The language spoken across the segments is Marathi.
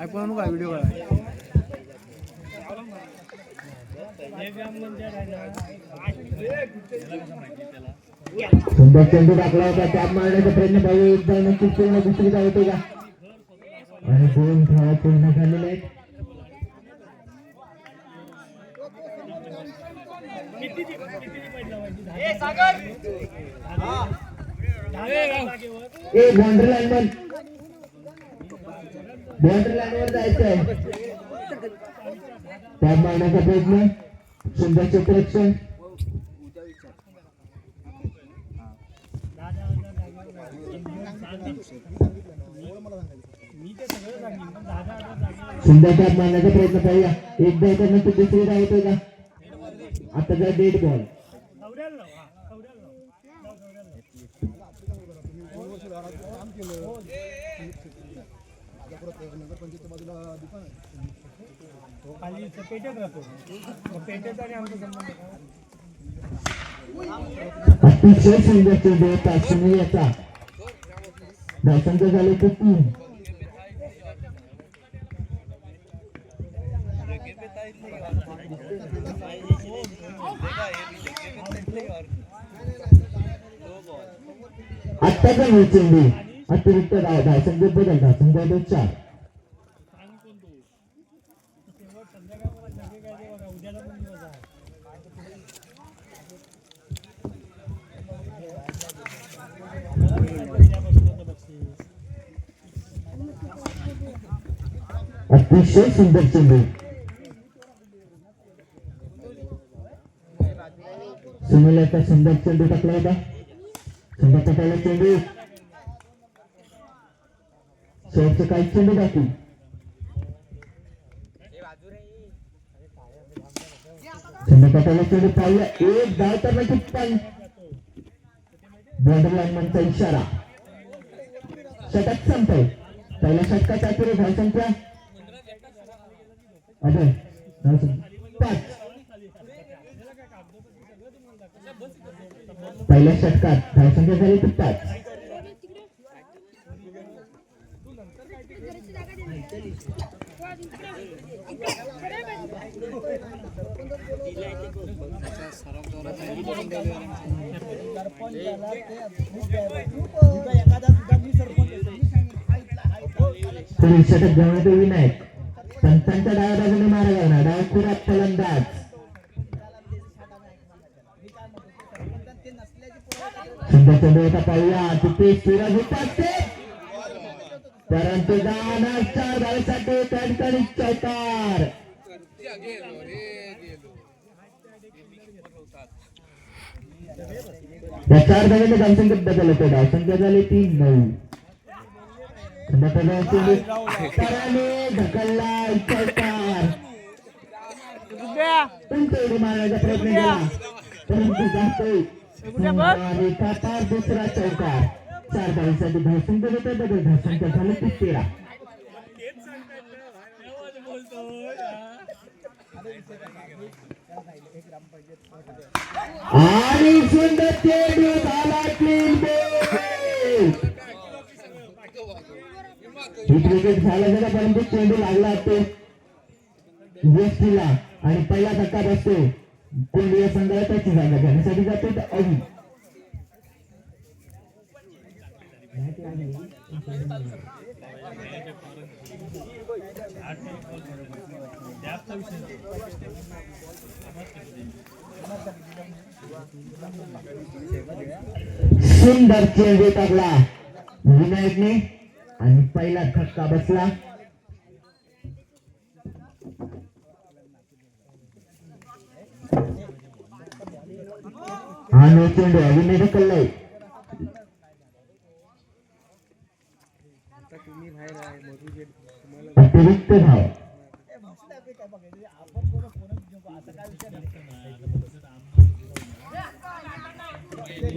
ऐकून काय व्हिडिओ काय सुंदर चेंडू टाकला होता त्यात मारण्याचा प्रयत्न पाहिजे. एकदा नक्कीच पूर्ण दुसरी होते का? आणि दोन धावा पूर्ण झालेले आहेत. ए बाउंड्री लाईन वर बाउंड्री लाईन वर जायचंय. त्यात मारण्याचा प्रयत्न. सुंदर क्षेत्ररक्षण सुंदर त्यात मारण्याचा प्रयत्न पाहूया. एकदा येतात नंतर दुसरी धाव होतोय का आता जर डेड बॉल खाली पेटत राहतो. मग पेटेत आणि आमचा संबंध झाले तर तीन आत्ताचा मी अतिरिक्त धाव धावसंख्येत बदल धावसंख्या होते चार. अतिशय सुंदर चेंडू सुनीलचा सुंदर चेंडू टाकला होता सुंदर टाकला चेंडू शेवटचे काही चेंडू बाकी सुंदर टाकला चेंडू पाहिला एक धाव तर नाही पण बॉर्डर लाईन म्हणचा इशारा षटक संपव पहिल्या षटकाच्या अखेरीस धावसंख्या अभय धावसंख्या पाच पहिल्या षटकात धावसंख्या झाली ती पाच पुढील षटक जवळ ते विनायक पंचांच्या डाव्या बाजूने मारा जाणार डाव खुरा फलंदाज सुंदर चेंडू होता तिथे सूरज होता ते परंतु जाणार चार धावेसाठी त्या ठिकाणी चौकार या चार धाव्याने धावसंख्येत बदल होते धावसंख्या झाली तीन नऊ. ढकलला मारण्याचा प्रयत्न केला परंतु जातोय दुसरा चौकार चार धावेसाठी धावसंख्या होते बदल धावसंख्या झाली ती तेरा आणि सुंदर चेंडू झाला क्लीन हिट विकेट झाला जरा परंतु चेंडू लागला तो व्यक्तीला. आणि पहिला धक्का बसतो. कुंडिया संघाला त्याची जागा घेण्यासाठी जातो तर अवी सुंदर चेंडू टाकला विनायकने आणि पहिला धक्का बसला. हा नो चेंडू अभिनय ढकललाय अतिरिक्त धाव.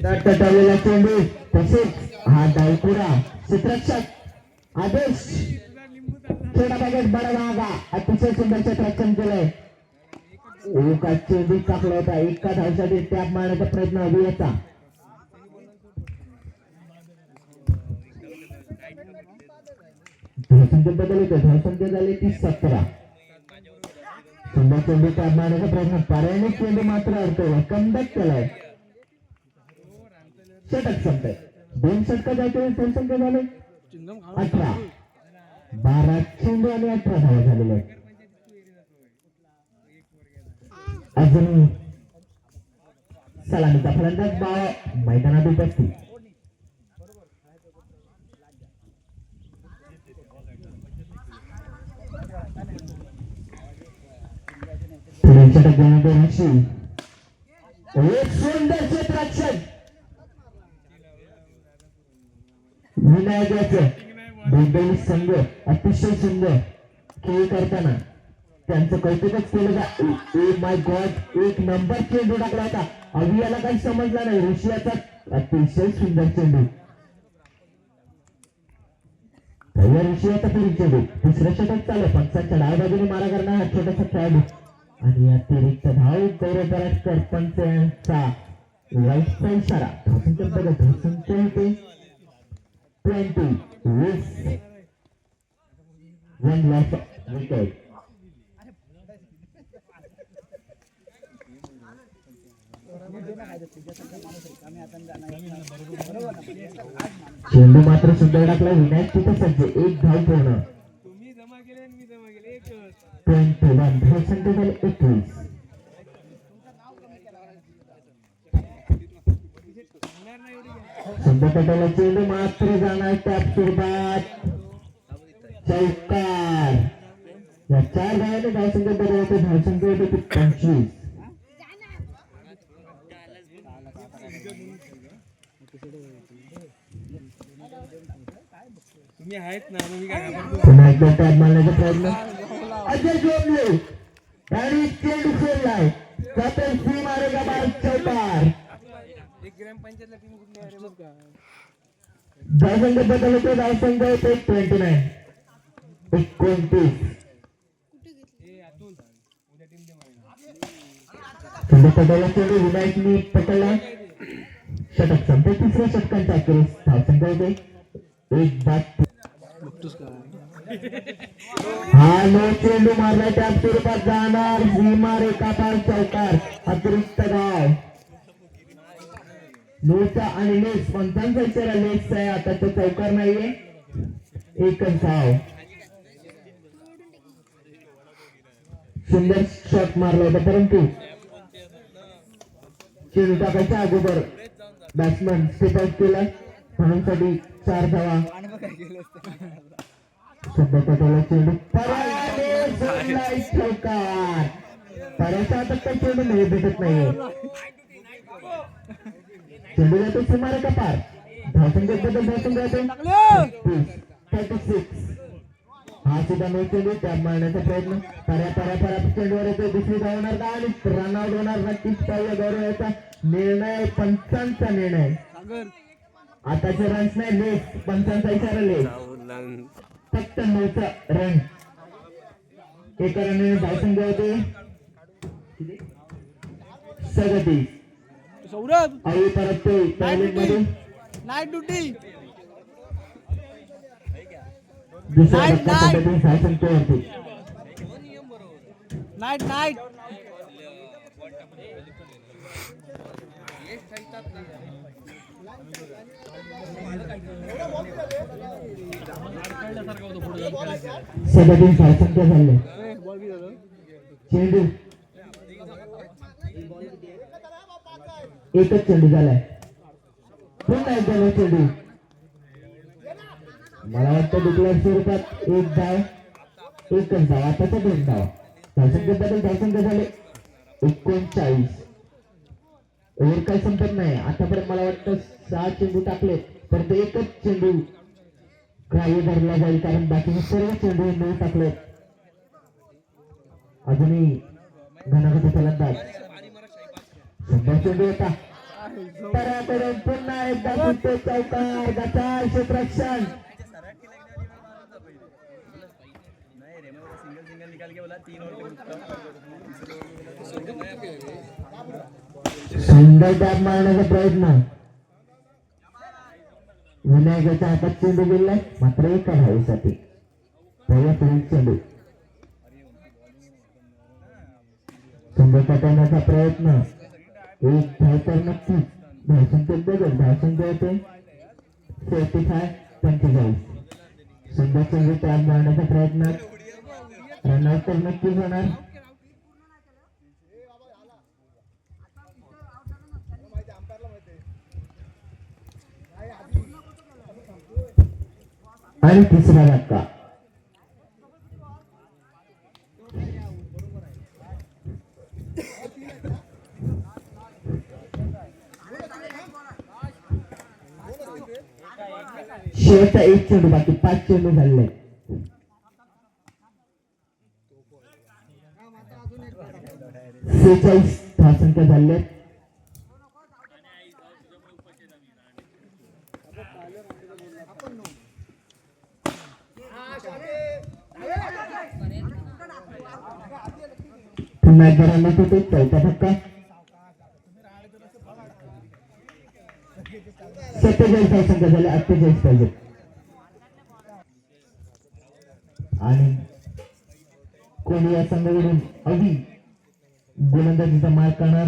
दट्ट चेंडू तसेच हा डावपुरा क्षेत्रक्षक आदेश. छोटा पॅकेट बडा महागा अतिशय सुंदर क्षेत्ररक्षण केलंय एका चेंडू टाकला होता. एका धावसाठी टॅप मारण्याचा प्रयत्न अभियता धावसंख्येत बदल होतो. धावसंख्या झाली ती सतरा. सुंदर चेंडू काढ मारण्याचा प्रयत्न. पर्यायाने चेंडू मात्र अडकवला कमबॅक केलाय. षटक संपतंय दोन षटक जायचे. धावसंख्या झाले. अठरा बारा चेंडू आणि अठरा धावा झालेले अजून सलामीचा फलंदाज बाव मैदानात उपस्थित. षटक देण्याचे ऋषी एक सुंदर क्षेत्ररक्षण विनायकाचं दोन्ही संघ अतिशय सुंदर खेळ करताना त्यांचं कौतुकच केलं जा. ए माय गॉड एक नंबर चेंडू टाकला होता अभियाला काही समजला नाही. रशियाचा अतिशय सुंदर चेंडू. पहिल्या रशियाचा पुढील चेंडू. दुसऱ्या षटक चालू पंचाच्या डाव्या बाजूने मारा करणार हा छोटासा खेळाडू. आणि अतिरिक्त धाव गौरव पराटकर पंच यांचा लाईफचा इशारा धावसंख्या बघा धावसंख्या होते. ट्वेंटी वीस वन लॉस विकेट चेंडू मात्र सुंदर टाकला. विनायक तिथे सज्ज? एक धाव पूर्ण. तुम्ही जमा केले आणि मी जमा केले. एकच. Twenty one. धावसंख्या झाली एकवीस होणार नाही पटाला चेंडू मात्र जाणार टॅप सुरुवात. चौकार. या चार धावाने धावसंख्या बरोबर होते धावसंख्या होते पंचवीस. तुम्ही आहेत ना मग मी काय घाबरतो पुन्हा एकदा टॅप मारण्याचा प्रयत्न. अजय जोडले आणि चेंडू सोडलाय कपिल सी मारेगा बार चौकार. एक ग्रॅम पंचायतला टीम कुठली आहे रे बघ का धावसंख्या बदल होते धावसंख्या होते ट्वेंटी नाईन एकोणतीस ए अतुल. उद्या टीम दे मला सुंदर पटाला चेंडू विनायकनी पकडला. षटक संपे तिसऱ्या षटकांचा अखेरीस धावसंख्या होते. एक बाद हा नो चेंडू मारला त्या स्वरूपात जाणार. भीमा रेखापार चौकार. अतिरिक्त धाव नोचा आणि लेस पंचांचा इशारा लेस आहे आता तो चौकार नाहीये एकच धाव सुंदर शॉट मारला होता परंतु चेंडू टाकायच्या अगोदर बॅट्समन स्टेप आउट केला म्हणूनसाठी चार धावा सध्या पटाला चेंडू चौकार पराच्या आता काही चेंडू नाही भेटत नाहीये चेंडू जातो सुमारे का पार धावसंख्या बद्दल धावसंख्या जाते थर्टी सिक्स हा सुद्धा नो चेंडू त्या मारण्याचा प्रयत्न पर्या पर्या पर्या चेंडूवर येतो दुसरी धाव होणार का आणि रन आउट होणार नक्कीच पहिल्या गौरवाचा निर्णय पंचांचा निर्णय आताचे रन्स नाही लेस पंचांचा इशारा लेस फक्त नऊचा रन एका रनाने धावसंख्या होते सदतीस सौरभ. Night duty. पद्धतीने धावसंख्या होती नाईट नाईट झाले. चेंडू. एकच चेंडू झालाय. पुन्हा एकदा चेंडू? मला वाटतं दुसऱ्या स्वरूपात एक धाव एकच धाव आताचा दोन धाव धावसंख्या बदल धावसंख्या झाले. एकोणचाळीस. ओव्हर काय संपत नाही. आतापर्यंत मला वाटतं सहा चेंडू टाकले परंतु एकच चेंडू ग्राह्य धरला जाईल कारण बाकीचे सर्व चेंडू न टाकले अजूनही घनाघटी फलंदाज शंभर होता पराकडून पुन्हा एकदा सुटतो चौकार गटार क्षेत्ररक्षण सुंदर डॅब मारण्याचा प्रयत्न विनायकाच्या हातात चेंडू गेलाय मात्र एका धावेसाठी पहिला पर्यंत चेंडू सुंदर पटवण्याचा प्रयत्न हो, एक धाव तर नक्कीच भाषण ते बघत भाषण जे होते फोर्टी फाय पंचेचाळीस. सुंदर चेंडू त्यात मारण्याचा प्रयत्न. रनआउट तर नक्कीच होणार. आणि तिसरा धक्का. शेवटचा एक चेंडू बाकी पाच चेंडू झाले. सेहेचाळीस धावसंख्या झाले. पुन्हा एकदा रनआउट होते चौथा धक्का सत्तेचाळीस धावसंख्या झाल्या अठ्ठेचाळीस पाहिजे आणि कोणी या संघावरून अगदी गोलंदाजीचा मार्क करणार?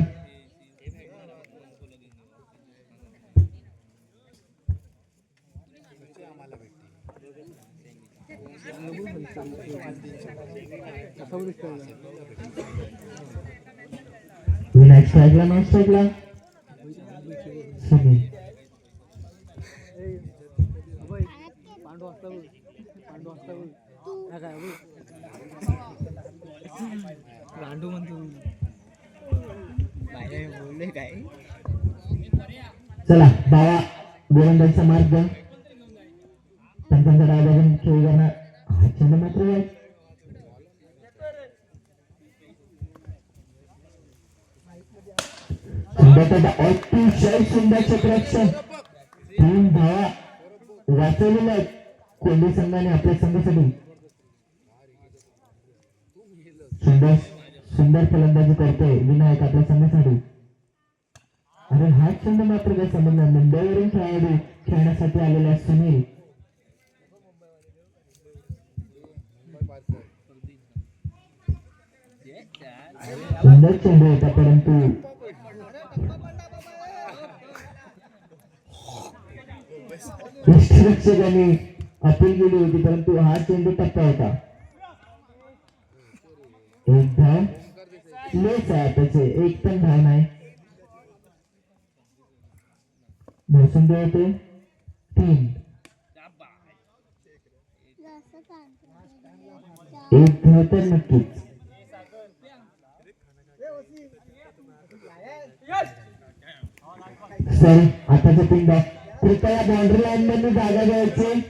विनायक स्ट्राईकला नॉन स्ट्राईकला सुनील. रांडू म्हणतो बोलले काय चला बाबा गोलंदाजीचा मार्ग. त्यांचा पंचांचा डाव बघून खेळ हा चेंडू मात्र आहे. सुंदर अतिशय सुंदर क्षेत्ररक्षण तीन धावा वाचवलेल्या आहेत. कोंडी संघाने आपल्या संघासाठी सुंदर सुंदर फलंदाजी करतोय विनायक आपल्या संघासाठी अरे हा चेंड मात्र काय संबंध नाही. मुंबईवरून खेळाडू खेळण्यासाठी आलेला सुनील सुंदर चेंडू होता परंतु यष्टिरक्षकांनी अपील केली होती परंतु हा चेंडू टप्पा होता. एक धाव. लेस आहे त्याचे एक पण धाव नाही. मोसंबी होते. तीन. एक धाव तर नक्कीच. सर आताचा पिंड कृपया बाउंड्री लाईन मध्ये जागा द्यायची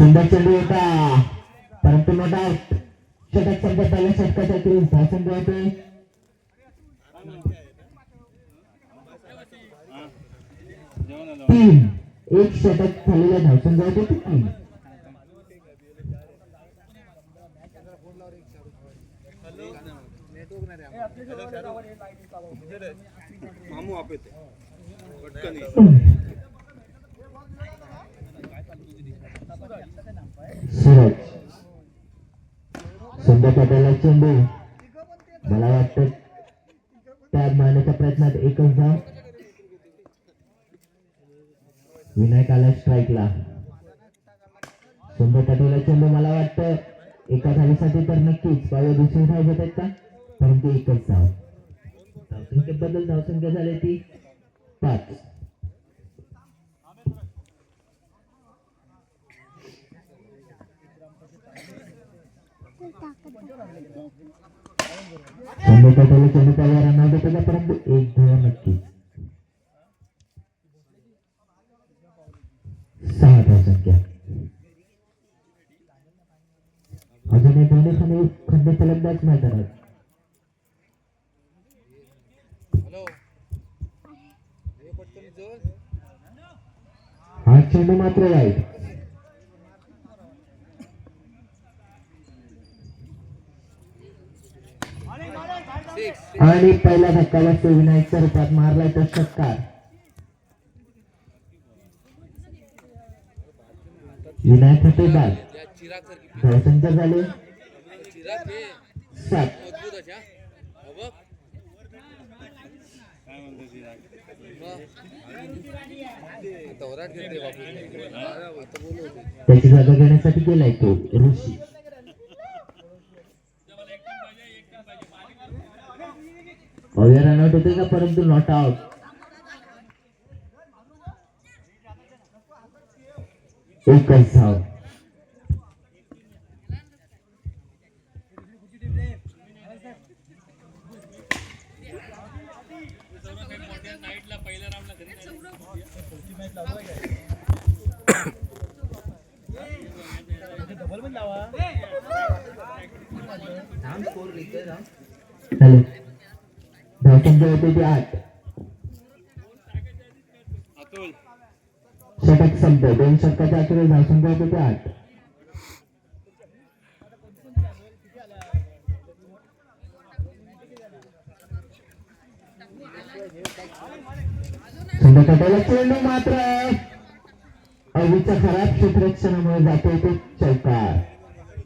सुंदर चेंडू होता. परंतु नो डाऊट षटक संपत आल्या षटकाच्या क्रीज भाषण द्यायचे तीन. एक षटक झालेल्या धावसन जायचे ते तीन. मामू आप पटकन सूरज सुंदर पटेलला चेंडू. मला वाटतं टॅब मारण्याच्या प्रयत्नात एकच धाव विनायक आला स्ट्राईकला सुंदर पटेलला चेंडू मला वाटतं एका धावीसाठी तर नक्कीच. पाहिजे दुसरी धाव घेत आहेत का? परंतु एकच धाव धावसंख्येबद्दल धावसंख्या झाली ती पाच. परंतु एक धाव नक्की सहा धाव संख्या अजूनही दोन्ही खंडी खंडी फलंदाज मैदानात हा चेंडू मात्र वाईट आणि पहिल्या धक्का बसतो विनायकच्या रूपात मारलाय तर सत्कार. विनायक फतेबाद धावसंख्या झाले. सात. त्याची जागा घेण्यासाठी गेलाय तो ऋषी. अवया रनआउट होते का परंतु नॉट आउट एकच धाव दोन षटकाच्या धाव धावसंख्या होते आठ. संध्याकाळला चेंडू मात्र. अवीच्या खराब क्षेत्रक्षणामुळे जातोय तो चौकार.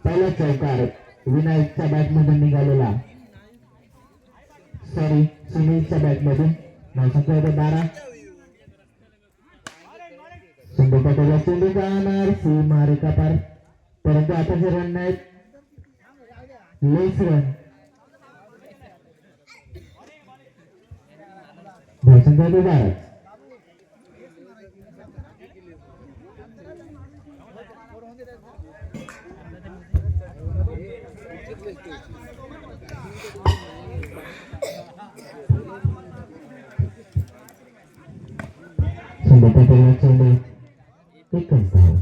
पहिला चौकार विनायकच्या बॅट मधून निघालेला. सॉरी सुनीलच्या बॅट मधून बारा. संदर्भात चेंडू जाणार सीमा रेखा पार परंतु आताचे रन नाहीत लेस रन धावसंख्या होती बारा संदर्भात चेंडू एकच धाव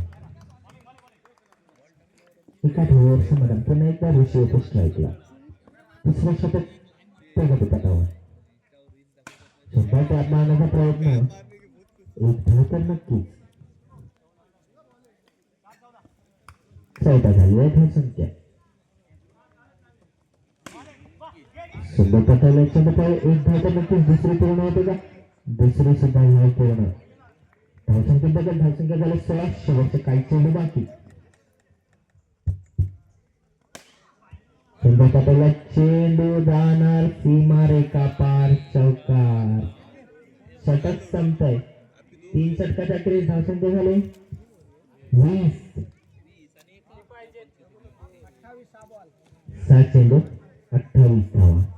एका धावावर समाधान पुन्हा एकदा ऋषी येतो स्ट्राईकला तिसरं शतक प्रगतीपथावर शंभर टॅप मारण्याचा प्रयत्न. एक धाव तर नक्कीच चौदा झाली आहे धावसंख्या सुंदर पटायला एक धाव तर नक्कीच दुसरी पूर्ण होते का? दुसरी सुद्धा धाव पूर्ण. धावसंख्या बदल धावसंख्या झाल्या सोळा शेवटचं काही चेंडू बाकी. चंद्र पटायला चेंडू जाणार सीमा रेखा पार चौकार. षटक संपतय. तीन षटकाच्या अखेरीस धावसंख्या झाले. वीस. सात चेंडू अठ्ठावीस धावा.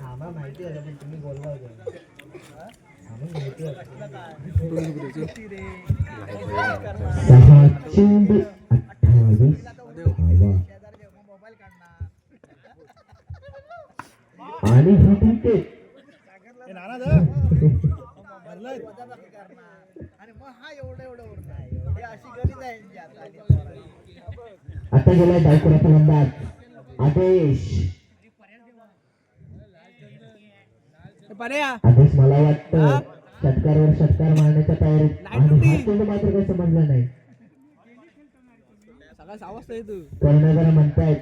आम्हाला माहिती आहे पण तुम्ही बोलवा आणि हा आणि मग हा एवढं एवढं उरणार हे अशी गरीब आहे आता. गेलाय डायकोरा फलंदाज आदेश आदेश मला वाटतं षटकारावर षटकार मारण्याच्या तयारीत आणि हा मात्र काही समजला नाही. कर्णधार म्हणतायत.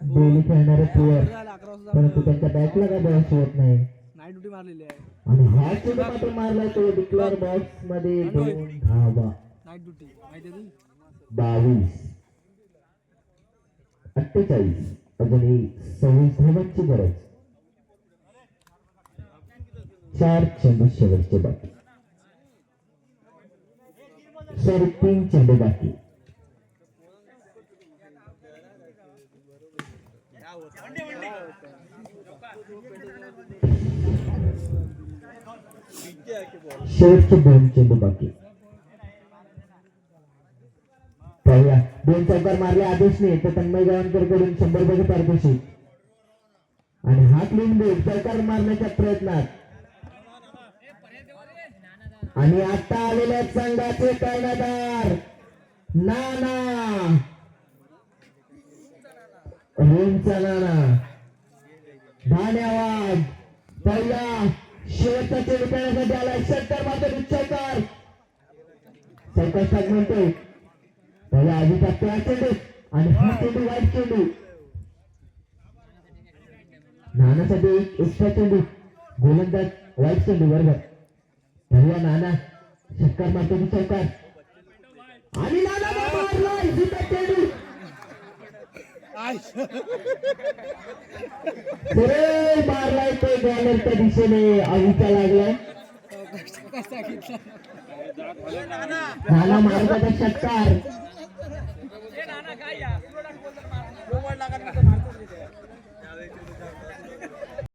बोली खेळणारे प्लेअर अकरा वाजता परंतु त्यांच्या बॅटला काय बॉल होत नाही. नाईट ड्युटी मारलेली आहे. आणि हा चेंडू मात्र मारलाय तो डिक्लेअर बॉक्समध्ये दोन धावा. Night duty. माहिती आहे तुझी बावीस. अठ्ठेचाळीस अजूनही सव्वीस धावांची गरज चार चेंडू शेवटचे बाकी. सॉरी, तीन चेंडू बाकी. शेवटचे दोन चेंडू बाकी. दोन चौकार मारले आदेशने तर तन्मय गावणकरकडून शंभर रुपये पारितोषिक. आणि हात लिंबू चौकार मारण्याच्या प्रयत्नात. आणि आता आलेल्या संघाचे कर्णधार नाना. रोमचा नाना. धन्यवाद पहिला शेवटचा चेंडू करण्यासाठी आला षटकार मात्र चौकार चौकार म्हणतोय. टाकतो हा चेंडू आणि हा चेंडू वाईट चेंडू. नानासाठी एक एक्स्ट्रा चेंडू. गोलंदाज वाईट चेंडू बरोबर. भैया नाना. षटकार मारतो की चौकार आणि नाना मारलाय जिथं चेंडू. सरळ मारलाय तो बॉलरच्या दिशेने. आऊचा लागलाय नाना मारतात षटकार ¡Suscríbete al canal!